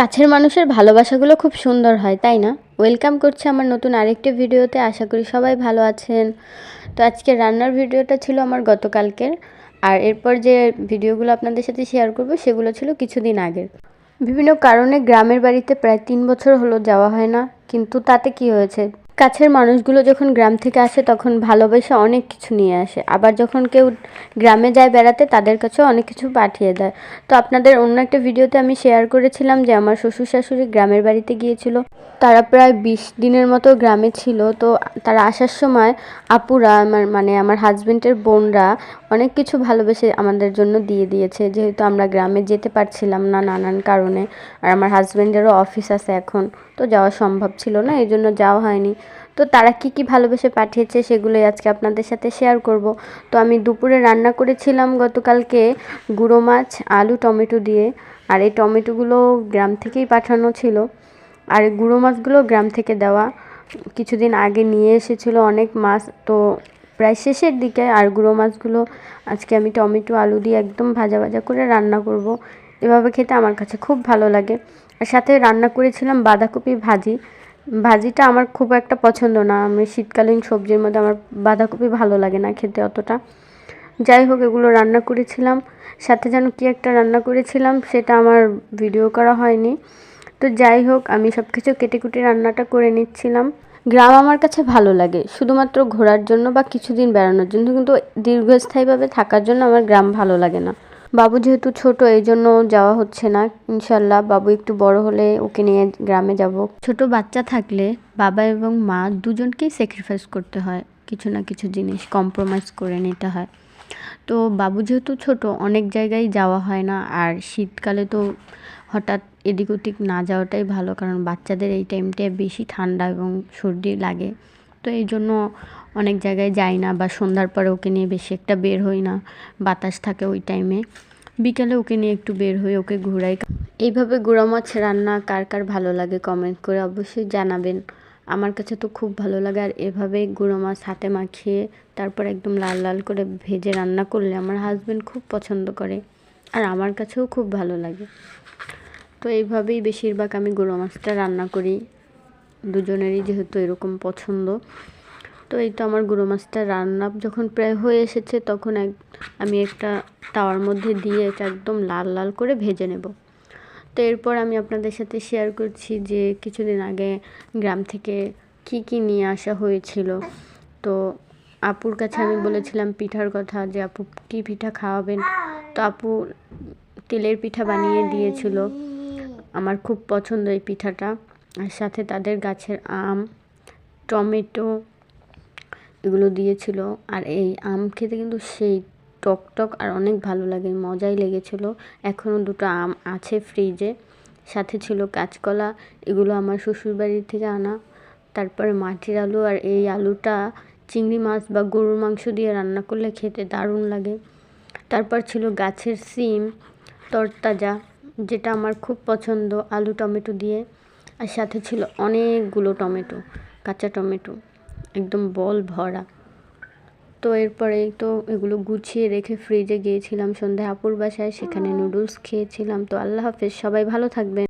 কাছের মানুষের ভালোবাসাগুলো খুব সুন্দর হয়, তাই না? ওয়েলকাম করছি আমার নতুন আরেকটি ভিডিওতে, আশা করি সবাই ভালো আছেন। তো আজকে রান্নার ভিডিওটা ছিল আমার গতকালকের, আর এরপর যে ভিডিওগুলো আপনাদের সাথে শেয়ার করব সেগুলো ছিল কিছুদিন আগের। বিভিন্ন কারণে গ্রামের বাড়িতে প্রায় তিন বছর হলো যাওয়া হয় না, কিন্তু তাতে কি হয়েছে? কাছের মানুষগুলো যখন গ্রাম থেকে আসে, তখন ভালোবেসে অনেক কিছু নিয়ে আসে। আবার যখন কেউ গ্রামে যায় বেড়াতে, তাদের কাছেও অনেক কিছু পাঠিয়ে দেয়। তো আপনাদের অন্য একটা ভিডিওতে আমি শেয়ার করেছিলাম যে, আমার শ্বশুর শাশুড়ি গ্রামের বাড়িতে গিয়েছিল। তারা প্রায় বিশ দিনের মতো গ্রামে ছিল। তো তারা আসার সময় আপুরা, আমার মানে আমার হাজবেন্ডের বোনরা অনেক কিছু ভালোবেসে আমাদের জন্য দিয়ে দিয়েছে। যেহেতু আমরা গ্রামে যেতে পারছিলাম না নানান কারণে। আর আমার হাজবেন্ডেরও অফিস আছে এখন। তো যাওয়া সম্ভব ছিল না এই জন্য যাওয়া হয়নি। তো তারা কি কি ভালোবেসে পাঠিয়েছে সেগুলোই আজকে আপনাদের সাথে শেয়ার করব। তো আমি দুপুরে রান্না করেছিলাম গতকালকে গুঁড়ো মাছ, আলু, টমেটো দিয়ে। আর এই টমেটোগুলো গ্রাম থেকেই পাঠানো ছিল। আর গুঁড়ো মাছগুলো গ্রাম থেকে দেওয়া। কিছুদিন আগে নিয়ে এসেছিল অনেক মাছ। তো প্রায় শেষের দিকে আর গুঁড়ো মাছগুলো আজকে আমি টমেটো, আলু দিয়ে একদম ভাজা ভাজা করে রান্না করব। এভাবে খেতে আমার কাছে খুব ভালো লাগে। আর সাথে রান্না করেছিলাম বাঁধাকপি ভাজি। ভাজিটা আমার খুব একটা পছন্দ না। আমি শীতকালীন সবজির মধ্যে আমার বাঁধাকপি ভালো লাগে না খেতে অতটা। যাই হোক, এগুলো রান্না করেছিলাম। সাথে যেন কি একটা রান্না করেছিলাম, সেটা আমার ভিডিও করা হয়নি। তো যাই হোক, আমি সব কিছু কেটে কুটে রান্নাটা করে নিচ্ছিলাম। গ্রাম আমার কাছে ভালো লাগে, শুধুমাত্র ঘোরার জন্য বা কিছুদিন বেড়ানোর জন্য। কিন্তু দীর্ঘস্থায়ীভাবে থাকার জন্য আমার গ্রাম ভালো লাগে না। বাবু যেহেতু ছোট এই জন্য যাওয়া হচ্ছে না। ইনশাল্লাহ বাবু একটু বড় হলে ওকে নিয়ে গ্রামে যাব। ছোট বাচ্চা থাকলে বাবা এবং মা দুজনকেই স্যাক্রিফাইস করতে হয়। কিছু না কিছু জিনিস কম্প্রোমাইজ করে নিতে হয়। তো বাবু যেহেতু ছোট, অনেক জায়গায় যাওয়া হয় না। আর শীতকালে তো হঠাৎ এদিক ওদিক না যাওয়াটাই ভালো, কারণ বাচ্চাদের এই টাইমটায় বেশি ঠান্ডা এবং সর্দি লাগে। তো এই জন্য অনেক জায়গায় যাই না বা সন্ধ্যার পরে ওকে নিয়ে বেশি একটা বের হই না, বাতাস থাকে ওই টাইমে বিকালে ওকে নিয়ে একটু বের হই, ওকে ঘুরাই। এইভাবে গুঁড়া মাছ রান্না কার কার ভালো লাগে কমেন্ট করে অবশ্যই জানাবেন। আমার কাছে তো খুব ভালো লাগে আর এভাবে গুঁড়ো মাছ হাতে মাখিয়ে তারপর একদম লাল লাল করে ভেজে রান্না করলে আমার হাজব্যান্ড খুব পছন্দ করে আর আমার কাছেও খুব ভালো লাগে। তো এইভাবেই বেশিরভাগ আমি গুঁড়ো মাছটা রান্না করি। দুজনেরই যেহেতু এরকম পছন্দ। তো এই তো আমার গুঁড়ো মাছটা রান্না যখন প্রায় হয়ে এসেছে তখন এক, আমি একটা তাওয়ার মধ্যে দিয়ে এটা একদম লাল লাল করে ভেজে নেব। তো এরপর আমি আপনাদের সাথে শেয়ার করছি যে কিছুদিন আগে গ্রাম থেকে কি কি নিয়ে আসা হয়েছিল। তো আপুর কাছে আমি বলেছিলাম পিঠার কথা যে আপু কী পিঠা খাওয়াবেন? তো আপু তেলের পিঠা বানিয়ে দিয়েছিল। আমার খুব পছন্দ এই পিঠাটা। আর সাথে তাদের গাছের আম, টমেটো এগুলো দিয়েছিল। আর এই আম খেতে কিন্তু সেই টক টক আর অনেক ভালো লাগে, মজাই লেগেছিল। এখনও দুটো আম আছে ফ্রিজে। সাথে ছিল কাঁচকলা, এগুলো আমার শ্বশুরবাড়ি থেকে আনা। তারপরে মাটির আলু আর এই আলুটা চিংড়ি মাছ বা গরুর মাংস দিয়ে রান্না করলে খেতে দারুণ লাগে। তারপর ছিল গাছের সিম, তরতাজা, যেটা আমার খুব পছন্দ, আলু, টমেটো দিয়ে। আর সাথে ছিল অনেকগুলো টমেটো, কাঁচা টমেটো, একদম বল ভরা। তো এরপরে তো এগুলো গুছিয়ে রেখে ফ্রিজে গিয়েছিলাম সন্ধ্যায় আপুর বাসায়, সেখানে নুডলস খেয়েছিলাম। তো আল্লাহ হাফেজ, সবাই ভালো থাকবেন।